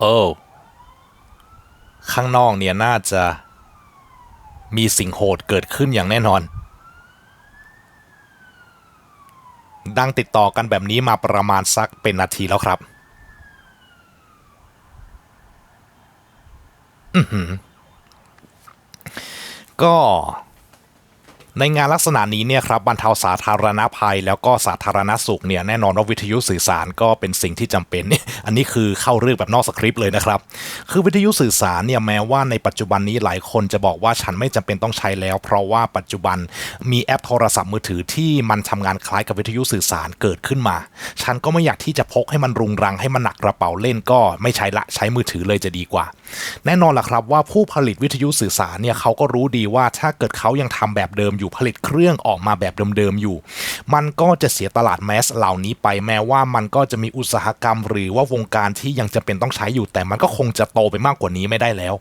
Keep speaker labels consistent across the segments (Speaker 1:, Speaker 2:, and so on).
Speaker 1: โอ้ข้างนอกเนี่ยน่าจะมีสิ่งโหดเกิดขึ้นอย่างแน่นอน ดังติดต่อกันแบบนี้มาประมาณสักเป็นนาทีแล้วครับ อือหือก็ ในงานลักษณะนี้เนี่ยครับบรรเทาสาธารณภัย แล้วก็สาธารณสุขเนี่ยแน่นอนว่าวิทยุสื่อสารก็เป็นสิ่งที่จำเป็นอันนี้คือเข้าเรื่องแบบนอกสคริปต์เลยนะครับ คือวิทยุสื่อสารเนี่ยแม้ว่าในปัจจุบันนี้หลายคนจะบอกว่าฉันไม่จำเป็นต้องใช้แล้ว เพราะว่าปัจจุบันมีแอปโทรศัพท์มือถือที่มันทำงานคล้ายกับวิทยุสื่อสารเกิดขึ้นมา ฉันก็ไม่อยากที่จะพกให้มันรุงรังให้มันหนักกระเป๋าเล่นก็ไม่ใช้ละใช้มือถือเลยจะดีกว่า แน่นอนล่ะครับว่าผู้ผลิตวิทยุสื่อสารเนี่ยเขาก็รู้ดีว่าถ้าเกิดเขายังทำแบบเดิมอยู่ผลิตเครื่องออกมาแบบเดิมๆอยู่ มันก็จะเสียตลาดแมสเหล่านี้ไปแม้ว่ามันก็จะมีอุตสาหกรรม หรือว่าวงการที่ยังจะเป็นต้องใช้อยู่ แต่มันก็คงจะโตไปมากกว่านี้ไม่ได้แล้ว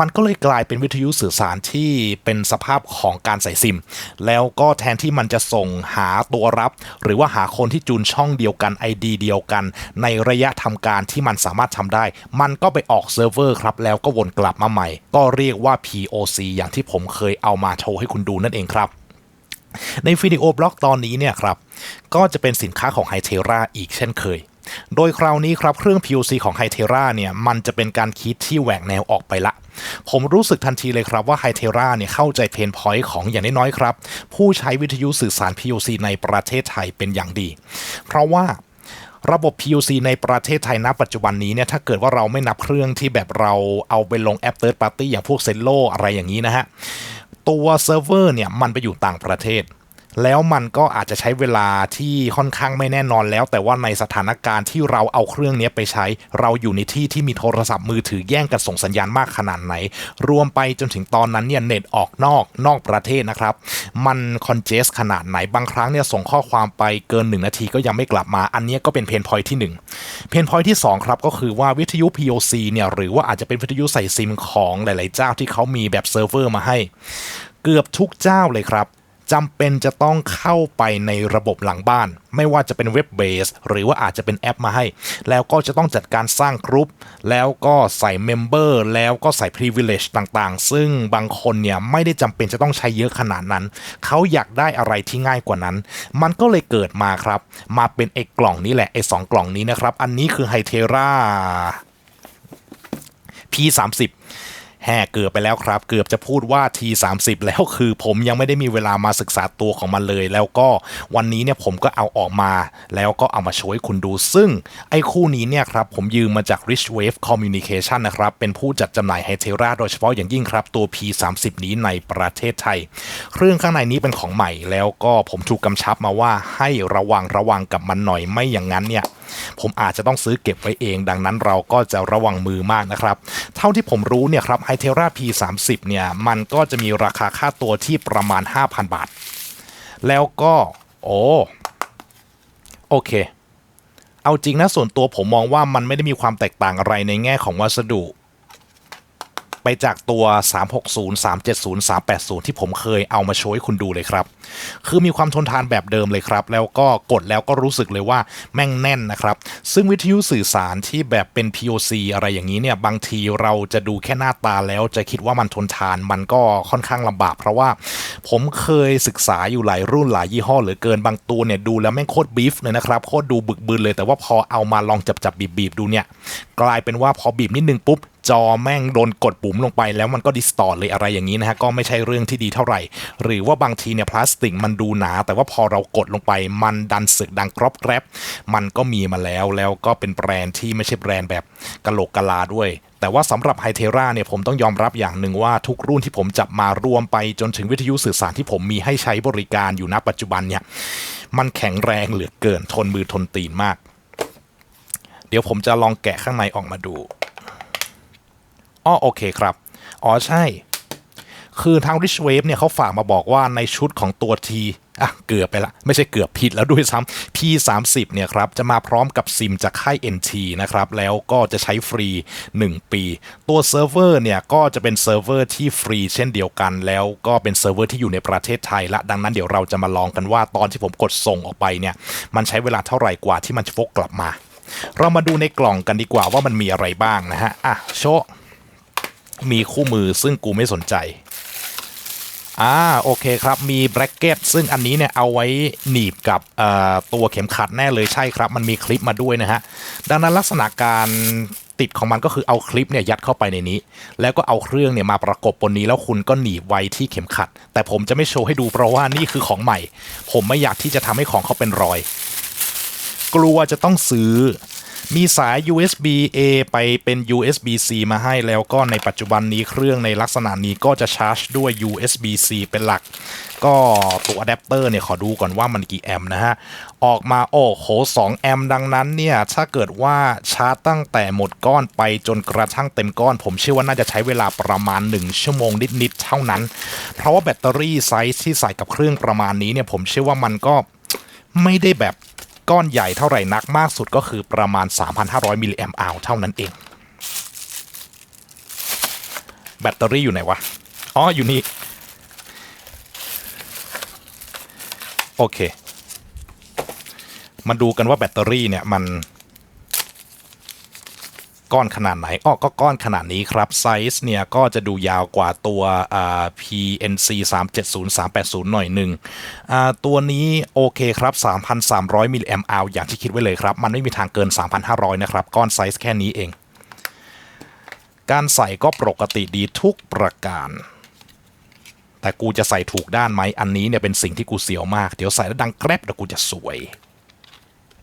Speaker 1: มันก็เลยกลายเป็นวิทยุสื่อสารที่เป็นสภาพของการใส่ซิม แล้วก็แทนที่มันจะส่งหาตัวรับ หรือว่าหาคนที่จูนช่องเดียวกัน ID เดียวกัน ในระยะทำการที่มันสามารถทำได้ มันก็ไปออกเซิร์ฟเวอร์ครับแล้วก็วนกลับมาใหม่ ก็เรียกว่า POC อย่างที่ผมเคยเอามาโชว์ให้คุณดูนั่นเองครับในวิดีโอบล็อกตอนนี้เนี่ยครับ ก็จะเป็นสินค้าของ h y t e r a อีกเช่นเคย โดยคราวนี้ครับเครื่อง POC ของ h y t e r a เนี่ยมันจะเป็นการคิดที่แหวกแนวออกไปละ ผมรู้สึกทันทีเลยครับว่า h y t e r a เนี่ยเข้าใจเพนพอยต์ของอย่างน้อยๆครับ ผู้ใช้วิทยุสื่อสาร POC ในประเทศไทยเป็นอย่างดี เพราะว่า ระบบ PUC ในประเทศไทยณปัจจุบันนี้เนี่ยถ้าเกิดว่าเราไม่นับเครื่องที่แบบเราเอาไปลงแอป Third Party อย่างพวกเซนโลอะไรอย่างนี้นะฮะ ตัวเซิร์ฟเวอร์เนี่ยมันไปอยู่ต่างประเทศ แล้วมันก็อาจจะใช้เวลาที่ค่อนข้างไม่แน่นอนแล้ว แต่ว่าในสถานการณ์ที่เราเอาเครื่องนี้ไปใช้ เราอยู่ในที่ที่มีโทรศัพท์มือถือแย่งกันส่งสัญญาณมากขนาดไหน รวมไปจนถึงตอนนั้นเนี่ยเน็ตออกนอกนอกประเทศนะครับ มันคอนเจสขนาดไหนบางครั้งเนี่ยส่งข้อความไปเกิน 1 นาทีก็ยังไม่กลับมา อันนี้ก็เป็นเพนพอยที่1เพนพอยที่2ครับก็คือว่าวิทยุ POC เนี่ยหรือว่าอาจจะเป็นวิทยุใส่ซิมของหลาย ๆ เจ้าที่เขามีแบบเซิร์ฟเวอร์มาให้ เกือบทุกเจ้าเลยครับ จำเป็นจะต้องเข้าไปในระบบหลังบ้าน ไม่ว่าจะเป็นเว็บเบสหรือว่าอาจจะเป็นแอปมาให้ แล้วก็จะต้องจัดการสร้างกรุ๊ป แล้วก็ใส่เมมเบอร์แล้วก็ใส่ privilege ต่างๆ ซึ่งบางคนเนี่ยไม่ได้จำเป็นจะต้องใช้เยอะขนาดนั้น เขาอยากได้อะไรที่ง่ายกว่านั้น มันก็เลยเกิดมาครับ มาเป็นไอ้กล่องนี้แหละไอ้สองกล่องนี้นะครับ อันนี้คือ h y t e r a P30 แห่เกือบไปแล้วครับ เกือบจะพูดว่า T30 แล้วคือผมยังไม่ได้มีเวลามาศึกษาตัวของมันเลย แล้วก็วันนี้เนี่ยผมก็เอาออกมา แล้วก็เอามาโชว์ให้คุณดู ซึ่งไอ้คู่นี้เนี่ยครับ ผมยืมมาจาก Rich Wave Communication นะครับ เป็นผู้จัดจำหน่าย h y t e r a โดยเฉพาะอย่างยิ่งครับ ตัว P30 นี้ในประเทศไทย เครื่องข้างในนี้เป็นของใหม่ แล้วก็ผมถูกกำชับมาว่าให้ระวังระวังกับมันหน่อยไม่อย่างนั้นเนี่ยผมอาจจะต้องซื้อเก็บไว้เอง ดังนั้นเราก็จะระวังมือมากนะครับ เท่าที่ผมรู้เนี่ยครับ h y t e r a P30 เนี่ยมันก็จะมีราคาค่าตัวที่ประมาณ 5,000 บาท แล้วก็ โอ้โอเค เอาจริงนะส่วนตัวผมมองว่ามันไม่ได้มีความแตกต่างอะไรในแง่ของวัสดุ ไปจากตัว 360 370 380 ที่ผมเคยเอามาโชว์ให้คุณดูเลยครับ คือมีความทนทานแบบเดิมเลยครับ แล้วก็กดแล้วก็รู้สึกเลยว่าแม่งแน่นนะครับ ซึ่งวิทยุสื่อสารที่แบบเป็น POC อะไรอย่างนี้เนี่ย บางทีเราจะดูแค่หน้าตาแล้วจะคิดว่ามันทนทานมันก็ค่อนข้างลำบาก เพราะว่าผมเคยศึกษาอยู่หลายรุ่นหลายยี่ห้อเหลือเกินบางตัวเนี่ยดูแล้วแม่งโคตรบีฟเลยนะครับโคตรดูบึกบืนเลยแต่ว่าพอเอามาลองจับจับบีบบีบดูเนี่ยกลายเป็นว่าพอบีบนิดนึงปุ๊บจอแม่งโดนกดปุ่มลงไปแล้วมันก็ดิสตอร์เลยอะไรอย่างนี้นะฮะก็ไม่ใช่เรื่องที่ดีเท่าไหร่ หรือว่าบางทีเนี่ยพลาสติกมันดูหนา แต่ว่าพอเรากดลงไปมันดันสึกดังกรอบแกรบมันก็มีมาแล้วแล้วก็เป็นแบรนด์ที่ไม่ใช่แบรนด์แบบกะโหลกกะลาด้วยแต่ว่าสำหรับไฮเทราเนี่ยผมต้องยอมรับอย่างหนึ่งว่าทุกรุ่นที่ผมจับมารวมไปจนถึงวิทยุสื่อสารที่ผมมีให้ใช้บริการอยู่ณปัจจุบันเนี่ยมันแข็งแรงเหลือเกินทนมือทนตีนมาก เดี๋ยวผมจะลองแกะข้างในออกมาดู อ้อโอเคครับ อ๋อใช่ คือทาง Rich Wave เนี่ยเขาฝากมาบอกว่าในชุดของตัว T อะเกือบไปละไม่ใช่เกือบผิดแล้วด้วยซ้ำ P30 เนี่ยครับจะมาพร้อมกับซิมจากค่าย NT นะครับแล้วก็จะใช้ฟรี 1 ปี ตัวเซิร์ฟเวอร์เนี่ยก็จะเป็นเซิร์ฟเวอร์ที่ฟรีเช่นเดียวกัน แล้วก็เป็นเซิร์ฟเวอร์ที่อยู่ในประเทศไทยละดังนั้นเดี๋ยวเราจะมาลองกันว่าตอนที่ผมกดส่งออกไปเนี่ยมันใช้เวลาเท่าไหร่กว่าที่มันจะฟกกลับมา เรามาดูในกล่องกันดีกว่าว่ามันมีอะไรบ้างนะฮะอะโชว์ มีคู่มือซึ่งกูไม่สนใจ อ่าโอเคครับมีแบรกเก็ตซึ่งอันนี้เนี่ยเอาไว้หนีบกับตัวเข็มขัดแน่เลยใช่ครับ มันมีคลิปมาด้วยนะฮะ ดังนั้นลักษณะการติดของมันก็คือเอาคลิปเนี่ยยัดเข้าไปในนี้ แล้วก็เอาเครื่องเนี่ยมาประกบบนนี้แล้วคุณก็หนีบไว้ที่เข็มขัด แต่ผมจะไม่โชว์ให้ดูเพราะว่านี่คือของใหม่ ผมไม่อยากที่จะทำให้ของเขาเป็นรอย กลัวจะต้องซื้อ มีสาย USB A ไปเป็น USB C มาให้แล้วก็ในปัจจุบันนี้เครื่องในลักษณะนี้ก็จะชาร์จด้วย USB C เป็นหลัก ก็ตัวอะแดปเตอร์เนี่ยขอดูก่อนว่ามันกี่แอมป์นะฮะ ออกมาโอ้โห2แอมป์ดังนั้นเนี่ย ถ้าเกิดว่าชาร์จตั้งแต่หมดก้อนไปจนกระทั่งเต็มก้อน ผมเชื่อว่าน่าจะใช้เวลาประมาณ 1 ชั่วโมงนิดๆเท่านั้น เพราะว่าแบตเตอรี่ไซส์ที่ใส่กับเครื่องประมาณนี้เนี่ยผมเชื่อว่ามันก็ไม่ได้แบบ ก้อนใหญ่เท่าไหร่นักมากสุดก็คือประมาณ 3,500มิลลิแอมป์อาวเท่านั้นเอง แบตเตอรี่อยู่ไหนวะ อ๋อ อยู่นี่ โอเค มาดูกันว่าแบตเตอรี่เนี่ยมัน ก้อนขนาดไหนออก็ก้อนขนาดนี้ครับไซส์เนี่ยก็จะดูยาวกว่าตัว PNC 370 380 หน่อยหนึ่งตัวนี้โอเคครับ 3,300มิลลิแอมป์อาอย่างที่คิดไว้เลยครับ มันไม่มีทางเกิน 3,500 นะครับ ก้อนไซส์แค่นี้เอง การใส่ก็ปกติดีทุกประการแต่กูจะใส่ถูกด้านไหมอันนี้เนี่ยเป็นสิ่งที่กูเสียวมาก เดี๋ยวใส่แล้วดังแกรบเดี๋ยวกูจะสวย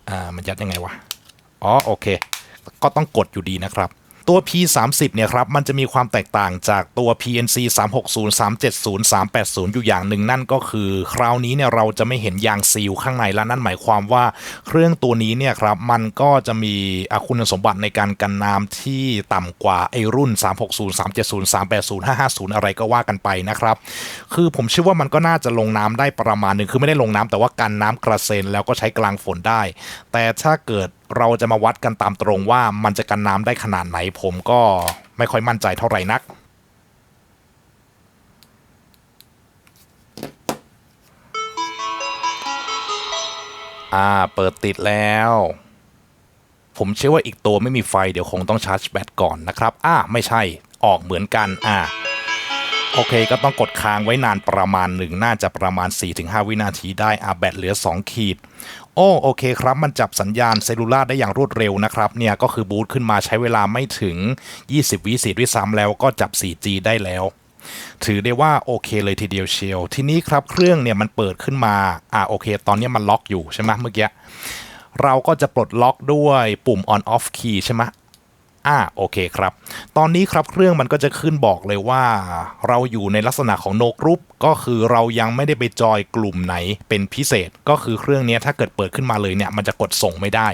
Speaker 1: อ่า มันยัดยังไงวะ อ๋อ โอเค ก็ต้องกดอยู่ดีนะครับ ตัว P30 เนี่ยครับมันจะมีความแตกต่างจากตัว PNC 360 370 380 อยู่อย่างหนึ่งนั่นก็คือ คราวนี้เนี่ยเราจะไม่เห็นยางซีลข้างในแล้วนั่นหมายความว่าเครื่องตัวนี้เนี่ยครับมันก็จะมีคุณสมบัติในการกันน้ำที่ต่ำกว่าไอรุ่น 360 370 380 550 อะไรก็ว่ากันไปนะครับคือผมเชื่อว่ามันก็น่าจะลงน้ำได้ประมาณหนึ่งคือไม่ได้ลงน้ำแต่ว่ากันน้ำกระเซ็นแล้วก็ใช้กลางฝนได้ แต่ถ้าเกิดเราจะมาวัดกันตามตรงว่ามันจะกันน้ำได้ขนาดไหน ผมก็ไม่ค่อยมั่นใจเท่าไหร่นัก อ่า เปิดติดแล้ว ผมเชื่อว่าอีกตัวไม่มีไฟเดี๋ยวคงต้องชาร์จแบตก่อนนะครับ อ่า ไม่ใช่ ออกเหมือนกัน อ่า โอเค ก็ต้องกดค้างไว้นานประมาณหนึ่ง น่าจะประมาณ 4-5 วินาทีได้ อ่าแบตเหลือ 2 ขีด โอ้โอเคครับ มันจับสัญญาณเซลูล่าได้อย่างรวดเร็วนะครับ เนี่ยก็คือบูตขึ้นมาใช้เวลาไม่ถึง 20 วิสีด้วยซ้ำแล้วก็จับ 4G ได้แล้ว ถือได้ว่าโอเคเลยทีเดียวเชียว ทีนี้ครับเครื่องเนี่ยมันเปิดขึ้นมา อ่าโอเค ตอนนี้มันล็อกอยู่ใช่ไหมเมื่อกี้เราก็จะปลดล็อกด้วยปุ่ม on off key ใช่ไหม อ่าโอเคครับ ตอนนี้ครับเครื่องมันก็จะขึ้นบอกเลยว่า เราอยู่ในลักษณะของโนกรุ๊ปก็คือเรายังไม่ได้ไปจอยกลุ่มไหนเป็นพิเศษ ก็คือเครื่องนี้ถ้าเกิดเปิดขึ้นมาเลยเนี่ยมันจะกดส่งไม่ได้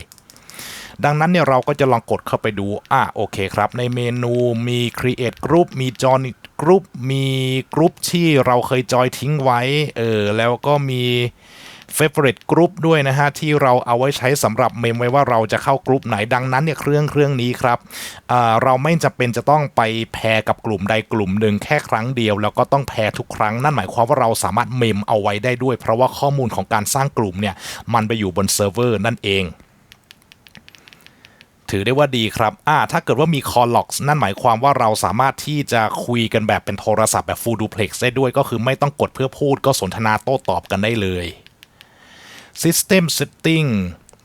Speaker 1: ดังนั้นเนี่ยเราก็จะลองกดเข้าไปดูอ่าโอเคครับ ในเมนูมี create group มี join group มีกรุ๊ปที่เราเคยจอยทิ้งไว้เออแล้วก็มี favorite group ด้วยนะฮะที่เราเอาไว้ใช้สำหรับเมมไว้ว่าเราจะเข้ากลุ่มไหนดังนั้นเนี่ยเครื่องเครื่องนี้ครับเราไม่จำเป็นจะต้องไปแพรกับกลุ่มใดกลุ่มหนึ่งแค่ครั้งเดียว แล้วก็ต้องแพรทุกครั้งนั่นหมายความว่าเราสามารถเมมเอาไว้ได้ด้วย เพราะว่าข้อมูลของการสร้างกลุ่มเนี่ยมันไปอยู่บนเซิร์ฟเวอร์นั่นเองถือได้ว่าดีครับ อ่า ถ้าเกิดว่ามี call logs นั่นหมายความว่าเราสามารถที่จะคุยกันแบบเป็นโทรศัพท์แบบ full duplex ได้ด้วย ก็คือไม่ต้องกดเพื่อพูดก็สนทนาโต้ตอบกันได้เลย System Setting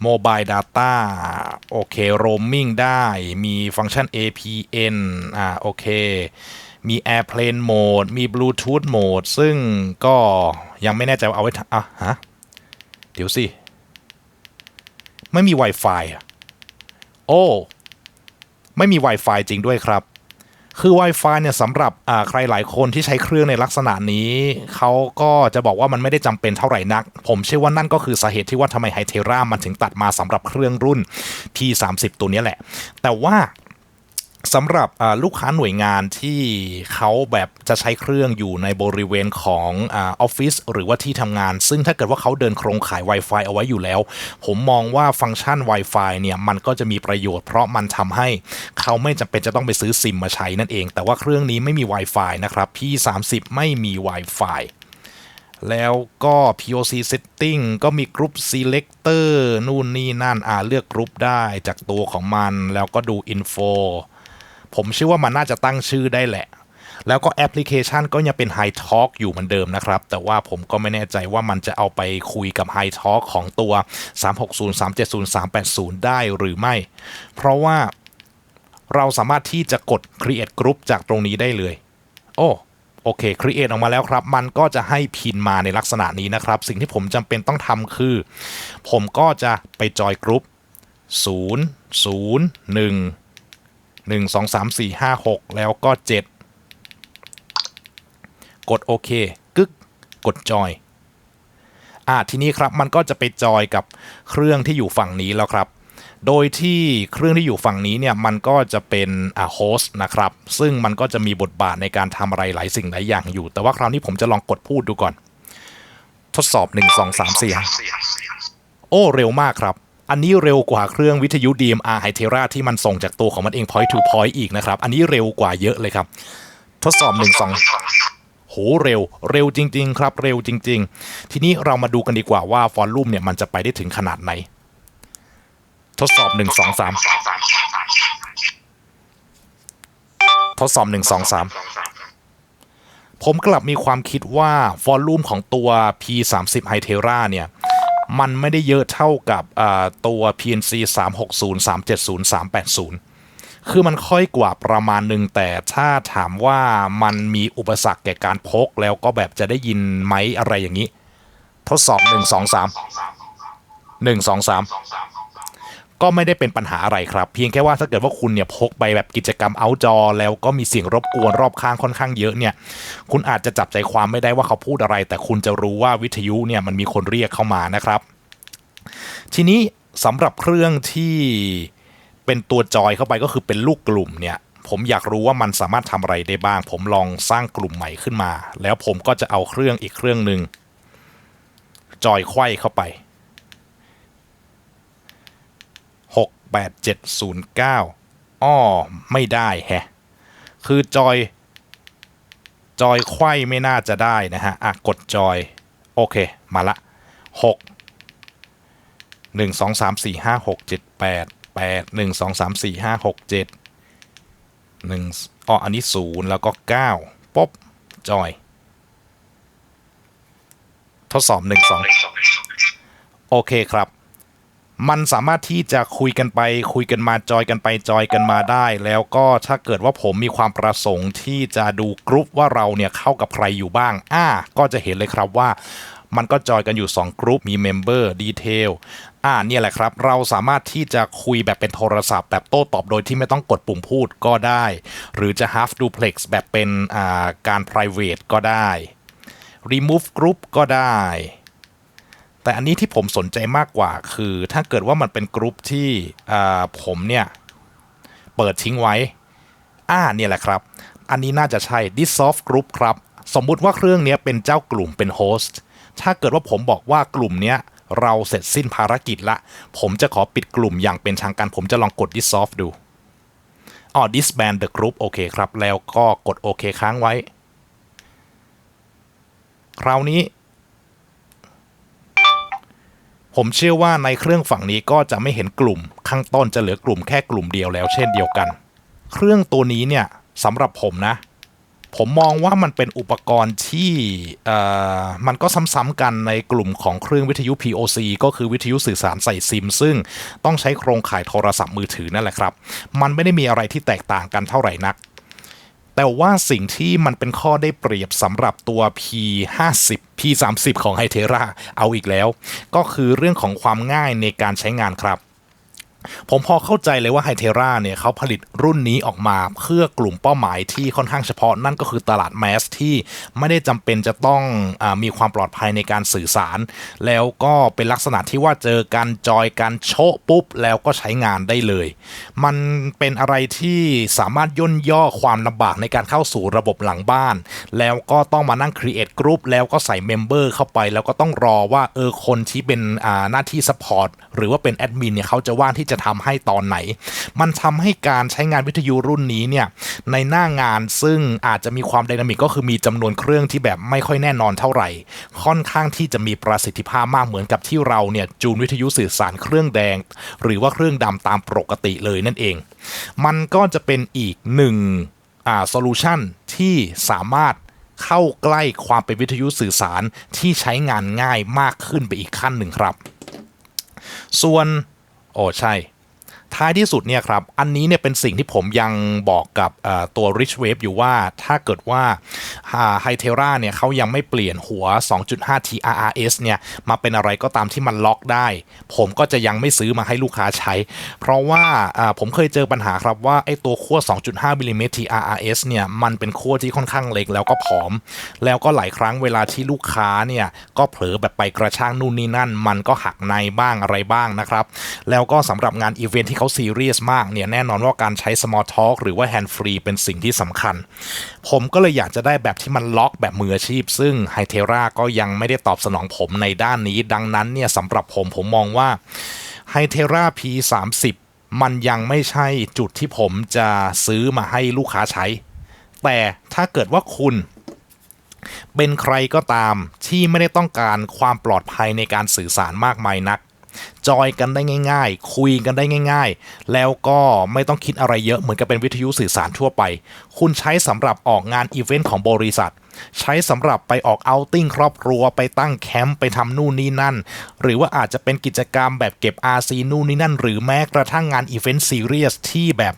Speaker 1: Mobile Data โอเค Roaming ได้มีฟังก์ชัน APN อ่าโอเค มี Airplane Mode มี Bluetooth Mode ซึ่งก็ยังไม่แน่ใจว่าเอาไว้อะฮะ เดี๋ยวสิ ไม่มี Wi-Fi อะโอ้ ไม่มี Wi-Fi จริงด้วยครับ คือ Wi-Fi เนี่ยสำหรับใครหลายคนที่ใช้เครื่องในลักษณะนี้เขาก็จะบอกว่ามันไม่ได้จำเป็นเท่าไหร่นัก ผมเชื่อว่านั่นก็คือสาเหตุที่ว่าทำไมไฮเทรามันถึงตัดมาสำหรับเครื่องรุ่น P30 ตัวนี้แหละ แต่ว่า สำหรับลูกค้าหน่วยงานที่เขาแบบจะใช้เครื่องอยู่ในบริเวณของออฟฟิศหรือว่าที่ทำงาน ซึ่งถ้าเกิดว่าเขาเดินโครงข่าย Wi-Fi เอาไว้อยู่แล้ว ผมมองว่าฟังก์ชัน Wi-Fi เนี่ยมันก็จะมีประโยชน์ เพราะมันทำให้เขาไม่จำเป็นจะต้องไปซื้อซิมมาใช้นั่นเอง แต่ว่าเครื่องนี้ไม่มี Wi-Fi นะครับ P30 ไม่มี Wi-Fi แล้วก็ POC setting ก็มี group selector นู่นนี่นั่นอ่าเลือกกรุ๊ปได้จากตัวของมัน แล้วก็ดู info ผมเชื่อว่ามันน่าจะตั้งชื่อได้แหละ แล้วก็แอปพลิเคชันก็ยังเป็น High Talk อยู่เหมือนเดิมนะครับ แต่ว่าผมก็ไม่แน่ใจว่ามันจะเอาไปคุยกับ High Talk ของตัว 360 370 380 ได้หรือไม่ เพราะว่าเราสามารถที่จะกด Create Group จากตรงนี้ได้เลย โอ้โอเค Create ออกมาแล้วครับ มันก็จะให้พินมาในลักษณะนี้นะครับ สิ่งที่ผมจำเป็นต้องทำคือ ผมก็จะไปจอยกรุ๊ป0 0 1 1 2 3 4 5 6แล้วก็7กดโอเคกึกกดจอยอ่าทีนี้ครับมันก็จะไปจอยกับเครื่องที่อยู่ฝั่งนี้แล้วครับ โดยที่เครื่องที่อยู่ฝั่งนี้เนี่ยมันก็จะเป็นอ่าโฮสต์นะครับ ซึ่งมันก็จะมีบทบาทในการทำอะไรหลายสิ่งหลายอย่างอยู่ แต่ว่าคราวนี้ผมจะลองกดพูดดูก่อน ทดสอบ 1 2 3 4โอ้เร็วมากครับ อันนี้เร็วกว่าเครื่องวิทยุ DMR h y t e r a ที่มันส่งจากตัวของมันเอง point to point อีกนะครับ อันนี้เร็วกว่าเยอะเลยครับ ทดสอบ 1 2โหเร็ว เร็วจริง ๆ ครับ เร็วจริง ๆ ทีนี้เรามาดูกันดีกว่าว่าฟอลลุ่มเนี่ยมันจะไปได้ถึงขนาดไหน ทดสอบ 1 2 3 ทดสอบ 1 2 3ผมกลับมีความคิดว่าฟอลลุ่มของตัว P30 h y t e r a เนี่ย มันไม่ได้เยอะเท่ากับตัว PNC 360 370 380 คือมันค่อยกว่าประมาณหนึ่งแต่ถ้าถามว่ามันมีอุปสรรคแก่การพกแล้วก็แบบจะได้ยินไหมอะไรอย่างนี้ ทดสอบ 1 2 3 1 2 3 ก็ไม่ได้เป็นปัญหาอะไรครับ เพียงแค่ว่าถ้าเกิดว่าคุณเนี่ยพกไปแบบกิจกรรมเอาจอ แล้วก็มีเสียงรบกวนรอบข้างค่อนข้างเยอะเนี่ย คุณอาจจะจับใจความไม่ได้ว่าเขาพูดอะไร แต่คุณจะรู้ว่าวิทยุเนี่ยมันมีคนเรียกเข้ามานะครับ ทีนี้สำหรับเครื่องที่เป็นตัวจอยเข้าไปก็คือเป็นลูกกลุ่มเนี่ยผมอยากรู้ว่ามันสามารถทำอะไรได้บ้าง ผมลองสร้างกลุ่มใหม่ขึ้นมา แล้วผมก็จะเอาเครื่องอีกเครื่องหนึ่งจอยไขว้เข้าไป 8 7 0 9 อ้อ ไม่ได้แฮะ คือจอย จอยไขว้ไม่น่าจะได้นะฮะ อะ กดจอย โอเค มาละ 6 1 2 3 4 5 6 7 8 8 1 2 3 4 5 6 7 1อ๋ออันนี้ 0 แล้วก็ 9ป๊บจอย ทดสอบ 1 2 โอเคครับ มันสามารถที่จะคุยกันไป คุยกันมาจอยกันไปจอยกันมาได้ แล้วก็ถ้าเกิดว่าผมมีความประสงค์ที่จะดูกรุ๊ปว่าเราเนี่ยเข้ากับใครอยู่บ้าง อ่า ก็จะเห็นเลยครับว่ามันก็จอยกันอยู่ 2 กรุ๊ป มี Member Detail อ่าเนี่ยแหละครับ เราสามารถที่จะคุยแบบเป็นโทรศัพท์ แบบโต้ตอบโดยที่ไม่ต้องกดปุ่มพูดก็ได้ หรือจะ half duplex แบบเป็นอ่าการ private ก็ได้ remove group ก็ได้ แต่อันนี้ที่ผมสนใจมากกว่าคือ ถ้าเกิดว่ามันเป็นกรุ๊ปที่ผมเนี่ยเปิดทิ้งไว้ อ่าเนี่ยแหละครับ อันนี้น่าจะใช่ dissolve group ครับ สมมุติว่าเครื่องนี้เป็นเจ้ากลุ่มเป็นโฮสต์ถ้าเกิดว่าผมบอกว่ากลุ่มเนี้ยเราเสร็จสิ้นภารกิจละ ผมจะขอปิดกลุ่มอย่างเป็นทางการ ผมจะลองกด dissolve ดูอ๋อ disband the group โอเคครับ แล้วก็กดโอเคค้างไว้ คราวนี้ ผมเชื่อว่าในเครื่องฝั่งนี้ก็จะไม่เห็นกลุ่ม ข้างต้นจะเหลือกลุ่มแค่กลุ่มเดียวแล้วเช่นเดียวกัน เครื่องตัวนี้เนี่ยสำหรับผมนะ ผมมองว่ามันเป็นอุปกรณ์ที่มันก็ซ้ำๆกันในกลุ่มของเครื่องวิทยุ POC ก็คือวิทยุสื่อสารใส่ซิม ซึ่งต้องใช้โครงข่ายโทรศัพท์มือถือนั่นแหละครับ มันไม่ได้มีอะไรที่แตกต่างกันเท่าไหร่นัก แต่ว่าสิ่งที่มันเป็นข้อได้เปรียบสำหรับตัว P50 P30 ของไฮเทราเอาอีกแล้ว ก็คือเรื่องของความง่ายในการใช้งานครับ ผมพอเข้าใจเลยว่า h y t e r a เนี่ยเขาผลิตรุ่นนี้ออกมาเพื่อกลุ่มเป้าหมายที่ค่อนข้างเฉพาะนั่นก็คือตลาดแมสที่ไม่ได้จำเป็นจะต้องอมีความปลอดภัยในการสื่อสาร แล้วก็เป็นลักษณะที่ว่าเจอการจอยการโชะปุ๊บ แล้วก็ใช้งานได้เลย มันเป็นอะไรที่สามารถย่นย่อความลำบากในการเข้าสู่ระบบหลังบ้าน แล้วก็ต้องมานั่ง create group แล้วก็ใส่เมมเบอร์เข้าไป แล้วก็ต้องรอว่าเออคนที่เป็นหน้าที่ support หรือว่าเป็นแอดมินเนี่ยเขาจะว่างที่จะจะทำให้ตอนไหน มันทำให้การใช้งานวิทยุรุ่นนี้เนี่ยในหน้างานซึ่งอาจจะมีความไดนามิกก็คือมีจำนวนเครื่องที่แบบไม่ค่อยแน่นอนเท่าไหร่ ค่อนข้างที่จะมีประสิทธิภาพมากเหมือนกับที่เราเนี่ยจูนวิทยุสื่อสารเครื่องแดง หรือว่าเครื่องดำตามปกติเลยนั่นเอง มันก็จะเป็นอีกหนึ่งอ่าโซลูชันที่สามารถเข้าใกล้ความเป็นวิทยุสื่อสารที่ใช้งานง่ายมากขึ้นไปอีกขั้นหนึ่งครับ ส่วน โอ้ใช่ ท้ายที่สุดเนี่ยครับ อันนี้เนี่ยเป็นสิ่งที่ผมยังบอกกับตัว Rich Wave อยู่ว่าถ้าเกิดว่าไฮเทราเนี่ยเขายังไม่เปลี่ยนหัว 2.5 TRRS เนี่ยมาเป็นอะไรก็ตามที่มันล็อกได้ ผมก็จะยังไม่ซื้อมาให้ลูกค้าใช้ เพราะว่าผมเคยเจอปัญหาครับว่าไอ้ตัวขั้ว 2.5มิลลิเมตร TRRS เนี่ยมันเป็นขั้วที่ค่อนข้างเล็กแล้วก็ผอม แล้วก็หลายครั้งเวลาที่ลูกค้าเนี่ยก็เผลอแบบไปกระช่างนู่นนี่นั่น มันก็หักในบ้างอะไรบ้างนะครับ แล้วก็สำหรับงานอีเวนท์ที่เขาซีเรียสมากเนี่ยแน่นอนว่าการใช้ small talk หรือว่า hand free เป็นสิ่งที่สำคัญ ผมก็เลยอยากจะได้แบบที่มันล็อกแบบมืออาชีพ ซึ่ง h i t e r a ก็ยังไม่ได้ตอบสนองผมในด้านนี้ ดังนั้นเนี่ยสำหรับผมผมมองว่า h i t e r a P30 มันยังไม่ใช่จุดที่ผมจะซื้อมาให้ลูกค้าใช้ แต่ถ้าเกิดว่าคุณเป็นใครก็ตามที่ไม่ได้ต้องการความปลอดภัยในการสื่อสารมากมายนัก จอยกันได้ง่าย ๆ คุยกันได้ง่าย ๆ แล้วก็ไม่ต้องคิดอะไรเยอะเหมือนกับเป็นวิทยุสื่อสารทั่วไป คุณใช้สำหรับออกงานอีเวนต์ของบริษัท ใช้สำหรับไปออกเอาติ้งครอบครัวไปตั้งแคมป์ไปทำนู่นนี่นั่น หรือว่าอาจจะเป็นกิจกรรมแบบเก็บ RC นู่นนี่นั่น หรือแม้กระทั่งงานอีเวนต์ซีเรียสที่แบบ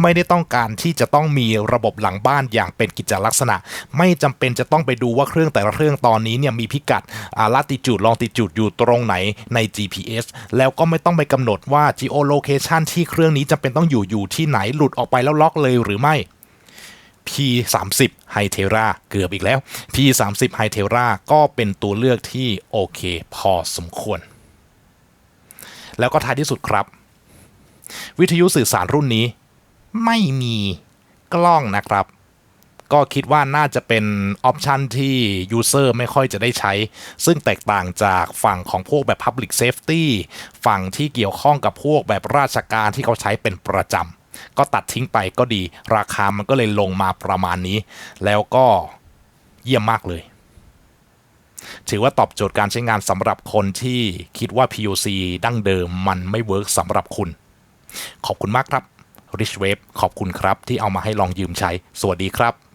Speaker 1: ไม่ได้ต้องการที่จะต้องมีระบบหลังบ้านอย่างเป็นกิจลักษณะ ไม่จำเป็นจะต้องไปดูว่าเครื่องแต่ละเครื่องตอนนี้เนี่ยมีพิกัดอาลาติจูดลองติจูดอยู่ตรงไหนใน GPS แล้วก็ไม่ต้องไปกำหนดว่า geolocation ที่เครื่องนี้จำเป็นต้องอยู่อยู่ที่ไหนหลุดออกไปแล้วล็อกเลยหรือไม่ P30 h y t e r a เกือบอีกแล้ว P30 h y t e r a ก็เป็นตัวเลือกที่โอเคพอสมควร แล้วก็ท้ายที่สุดครับ วิทยุสื่อสารรุ่นนี้ ไม่มีกล้องนะครับ ก็คิดว่าน่าจะเป็นออปชันที่ยูเซอร์ไม่ค่อยจะได้ใช้ ซึ่งแตกต่างจากฝั่งของพวกแบบ Public Safety ฝั่งที่เกี่ยวข้องกับพวกแบบราชการที่เขาใช้เป็นประจำ ก็ตัดทิ้งไปก็ดี ราคามันก็เลยลงมาประมาณนี้ แล้วก็เยี่ยมมากเลย ถือว่าตอบโจทย์การใช้งานสำหรับคนที่คิดว่า POC ดั้งเดิมมันไม่เวิร์กสำหรับคุณ ขอบคุณมากครับ Rich Wave ขอบคุณครับที่เอามาให้ลองยืมใช้ สวัสดีครับ